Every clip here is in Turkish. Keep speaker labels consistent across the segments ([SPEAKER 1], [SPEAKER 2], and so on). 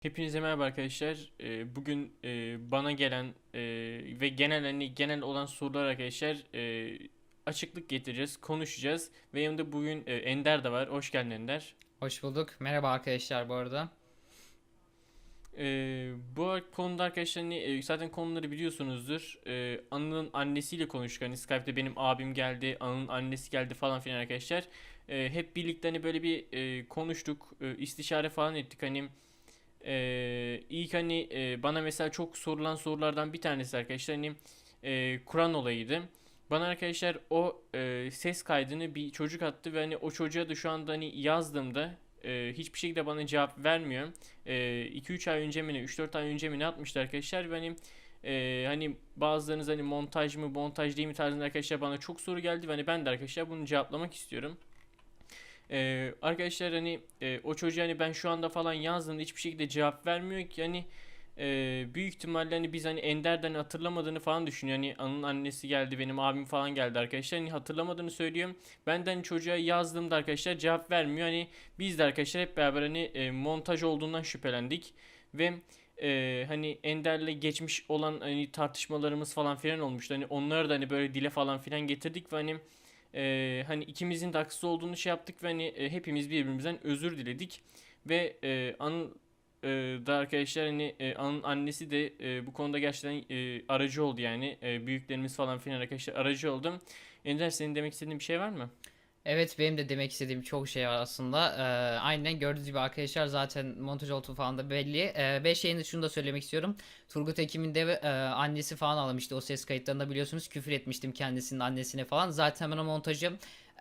[SPEAKER 1] Hepinize merhaba arkadaşlar. Ee, Bugün e, bana gelen e, ve genel hani genel olan sorular arkadaşlar e, açıklık getireceğiz, konuşacağız ve yanımda bugün e, Ender de var. Hoş geldin Ender.
[SPEAKER 2] Hoş bulduk. Merhaba arkadaşlar bu arada.
[SPEAKER 1] Ee, bu konuda arkadaşlar hani, zaten konuları biliyorsunuzdur. Ee, Anıl'ın annesiyle konuştuk. Hani Skype'de benim abim geldi, Anıl'ın annesi geldi falan filan arkadaşlar. Ee, hep birlikte hani böyle bir e, konuştuk, e, istişare falan ettik. Hani e, ilk hani e, bana mesela çok sorulan sorulardan bir tanesi arkadaşlar hani e, Kur'an olayıydı. Bana arkadaşlar o e, ses kaydını bir çocuk attı ve hani o çocuğa da şu anda hani yazdığımda e, hiçbir şekilde bana cevap vermiyor. 2-3 ay önce mi ne 3-4 ay önce mi ne atmıştı arkadaşlar ve hani e, hani bazılarınız hani montaj mı montaj değil mi tarzında arkadaşlar bana çok soru geldi ve hani ben de arkadaşlar bunu cevaplamak istiyorum. E, arkadaşlar hani e, o çocuğa hani ben şu anda falan yazdığımda hiçbir şekilde cevap vermiyor ki hani e, büyük ihtimalle hani biz hani Ender'den hatırlamadığını falan düşünüyor. Hani Anın annesi geldi benim abim falan geldi arkadaşlar. Hani hatırlamadığını söylüyorum. Ben de hani çocuğa yazdığımda arkadaşlar cevap vermiyor. Hani biz de arkadaşlar hep beraber hani e, montaj olduğundan şüphelendik. Ve e, hani Ender'le geçmiş olan hani tartışmalarımız falan filan olmuştu. Hani onları da hani böyle dile falan filan getirdik ve hani e, hani ikimizin de haksız olduğunu şey yaptık ve hani e, hepimiz birbirimizden özür diledik. Ve e, Anıl e, da arkadaşlar hani e, Anıl'ın annesi de e, bu konuda gerçekten e, aracı oldu yani. E, büyüklerimiz falan filan arkadaşlar aracı oldu. Ender senin demek istediğin bir şey var mı?
[SPEAKER 2] Evet benim de demek istediğim çok şey var aslında. Ee, aynen gördüğünüz gibi arkadaşlar zaten montaj olduğu falan da belli. Ee, ve şeyini şunu da söylemek istiyorum. Turgut Ekim'in de e, annesi falan almıştı o ses kayıtlarında biliyorsunuz küfür etmiştim kendisinin annesine falan. Zaten ben o montajı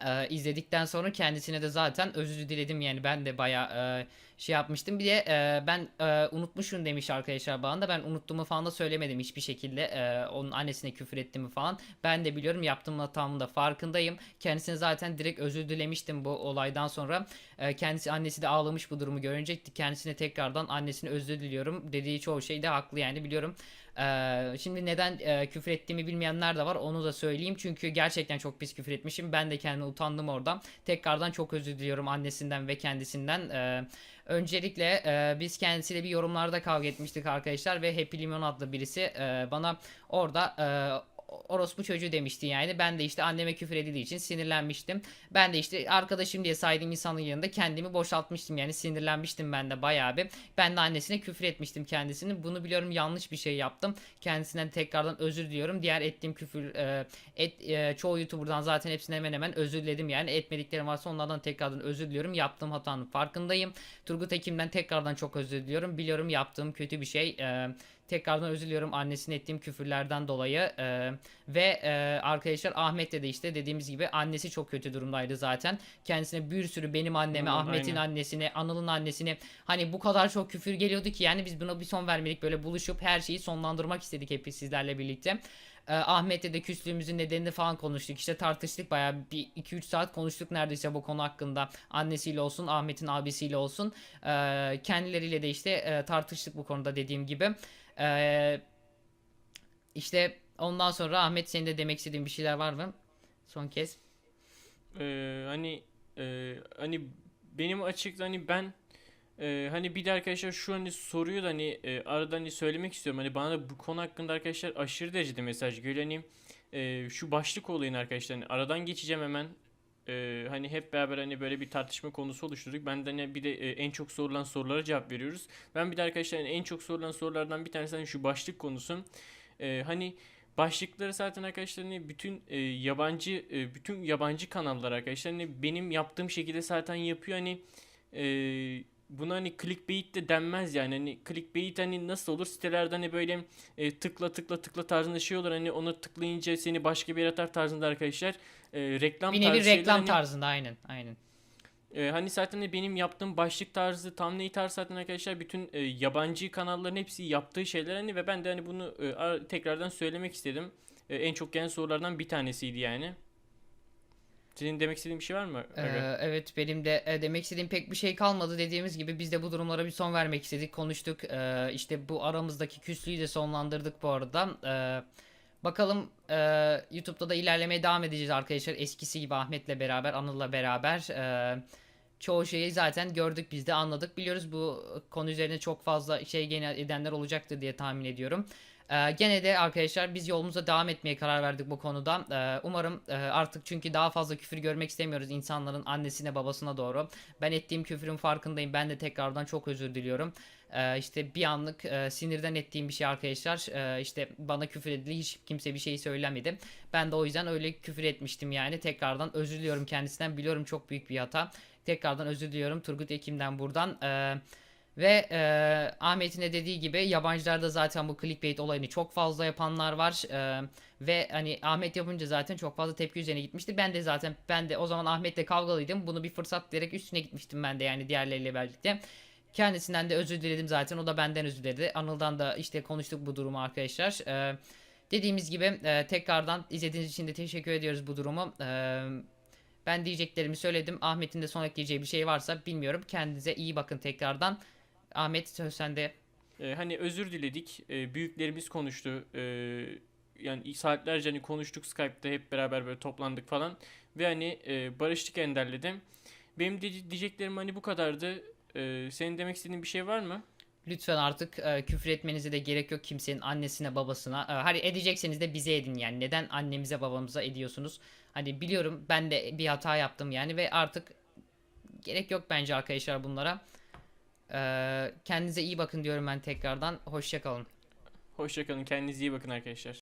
[SPEAKER 2] e, izledikten sonra kendisine de zaten özür diledim yani ben de baya şey yapmıştım. Bir de e, ben e, unutmuşum demiş arkadaşlar bana da ben unuttuğumu falan da söylemedim hiçbir şekilde e, onun annesine küfür ettiğimi falan. Ben de biliyorum yaptığım hatamın da farkındayım. Kendisine zaten direkt özür dilemiştim bu olaydan sonra. E, kendisi annesi de ağlamış bu durumu görünce kendisine tekrardan annesine özür diliyorum dediği çoğu şey de haklı yani biliyorum. Şimdi neden e, küfür ettiğimi bilmeyenler de var onu da söyleyeyim. Çünkü gerçekten çok pis küfür etmişim. Ben de kendime utandım oradan. Tekrardan çok özür diliyorum annesinden ve kendisinden. Ee, öncelikle e, biz kendisiyle bir yorumlarda kavga etmiştik arkadaşlar ve Happy Limon adlı birisi e, bana orada orospu çocuğu demişti yani. Ben de işte anneme küfür edildiği için sinirlenmiştim. Ben de işte arkadaşım diye saydığım insanın yanında kendimi boşaltmıştım yani sinirlenmiştim ben de bayağı bir. Ben de annesine küfür etmiştim kendisini. Bunu biliyorum yanlış bir şey yaptım. Kendisinden tekrardan özür diliyorum. Diğer ettiğim küfür e, et, e, çoğu YouTuber'dan zaten hepsine hemen hemen özür diledim yani. Etmediklerim varsa onlardan tekrardan özür diliyorum. Yaptığım hatanın farkındayım. Turgut Ekim'den tekrardan çok özür diliyorum. Biliyorum yaptığım kötü bir şey. E, Tekrardan özür diliyorum annesine ettiğim küfürlerden dolayı. Ee, ve e, arkadaşlar Ahmet'te de işte dediğimiz gibi annesi çok kötü durumdaydı zaten. Kendisine bir sürü benim anneme, Ahmet'in annesine, Anıl'ın annesine hani bu kadar çok küfür geliyordu ki yani biz buna bir son vermedik böyle buluşup her şeyi sonlandırmak istedik hep sizlerle birlikte. Ee, Ahmet'le de küslüğümüzün nedenini falan konuştuk. İşte tartıştık bayağı bir 2-3 saat konuştuk neredeyse bu konu hakkında. Annesiyle olsun, Ahmet'in abisiyle olsun. Ee, kendileriyle de işte e, tartıştık bu konuda dediğim gibi. Ee, işte ondan sonra Ahmet senin de demek istediğin bir şeyler var mı? Son kez.
[SPEAKER 1] Ee, hani e, hani benim açıkta hani ben e, hani bir de arkadaşlar şu hani soruyu da hani e, arada hani söylemek istiyorum. Hani bana da bu konu hakkında arkadaşlar aşırı derecede mesaj geliyor. Hani e, şu başlık olayın arkadaşlar hani aradan geçeceğim hemen. E, hani hep beraber hani böyle bir tartışma konusu oluşturduk. Ben de hani bir de e, en çok sorulan sorulara cevap veriyoruz. Ben bir de arkadaşlar hani en çok sorulan sorulardan bir tanesi hani şu başlık konusu. E, hani Başlıkları zaten arkadaşlar hani bütün e, yabancı e, bütün yabancı kanallar arkadaşlar hani benim yaptığım şekilde zaten yapıyor hani e, buna hani clickbait de denmez yani hani clickbait hani nasıl olur sitelerde hani böyle e, tıkla tıkla tıkla tarzında şey olur hani onu tıklayınca seni başka bir yere atar tarzında arkadaşlar e, reklam
[SPEAKER 2] Bir nevi
[SPEAKER 1] tarzı şeyler
[SPEAKER 2] reklam
[SPEAKER 1] hani-
[SPEAKER 2] tarzında aynen aynen.
[SPEAKER 1] ee, hani zaten de benim yaptığım başlık tarzı, thumbnail tarzı zaten arkadaşlar bütün e, yabancı kanalların hepsi yaptığı şeyler hani ve ben de hani bunu e, tekrardan söylemek istedim. E, en çok gelen sorulardan bir tanesiydi yani. Senin demek istediğin bir şey var mı?
[SPEAKER 2] Ee, evet benim de e, demek istediğim pek bir şey kalmadı dediğimiz gibi biz de bu durumlara bir son vermek istedik konuştuk Ee, işte bu aramızdaki küslüğü de sonlandırdık bu arada Ee, bakalım e, YouTube'da da ilerlemeye devam edeceğiz arkadaşlar eskisi gibi Ahmet'le beraber Anıl'la beraber Ee, çoğu şeyi zaten gördük biz de anladık. Biliyoruz bu konu üzerine çok fazla şey gene edenler olacaktır diye tahmin ediyorum. Ee, gene de arkadaşlar biz yolumuza devam etmeye karar verdik bu konuda. Ee, umarım e, artık çünkü daha fazla küfür görmek istemiyoruz insanların annesine babasına doğru. Ben ettiğim küfürün farkındayım. Ben de tekrardan çok özür diliyorum. Ee, işte bir anlık e, sinirden ettiğim bir şey arkadaşlar. Ee, işte bana küfür edildi. Hiç kimse bir şey söylemedi. Ben de o yüzden öyle küfür etmiştim yani. Tekrardan özür diliyorum kendisinden. Biliyorum çok büyük bir hata. Tekrardan özür diliyorum Turgut Ekim'den buradan. Ee, ve e, Ahmet'in de dediği gibi yabancılarda zaten bu clickbait olayını çok fazla yapanlar var. E, ve hani Ahmet yapınca zaten çok fazla tepki üzerine gitmişti. Ben de zaten ben de o zaman Ahmet'le kavgalıydım. Bunu bir fırsat diyerek üstüne gitmiştim ben de yani diğerleriyle birlikte. Kendisinden de özür diledim zaten. O da benden özür diledi. Anıl'dan da işte konuştuk bu durumu arkadaşlar. E, dediğimiz gibi e, tekrardan izlediğiniz için de teşekkür ediyoruz bu durumu. E, ben diyeceklerimi söyledim. Ahmet'in de son ekleyeceği bir şey varsa bilmiyorum. Kendinize iyi bakın tekrardan. Ahmet söz sende.
[SPEAKER 1] Ee, hani özür diledik. Ee, büyüklerimiz konuştu. Ee, yani saatlerce hani konuştuk Skype'da hep beraber böyle toplandık falan. Ve hani e, barıştık Ender'le Benim de diyeceklerim hani bu kadardı. Ee, senin demek istediğin bir şey var mı?
[SPEAKER 2] Lütfen artık e, küfür etmenize de gerek yok kimsenin annesine babasına. E, hani edecekseniz de bize edin yani. Neden annemize babamıza ediyorsunuz? Hani biliyorum ben de bir hata yaptım yani ve artık gerek yok bence arkadaşlar bunlara. Kendinize iyi bakın diyorum ben tekrardan. Hoşçakalın.
[SPEAKER 1] Hoşçakalın. Kendinize iyi bakın arkadaşlar.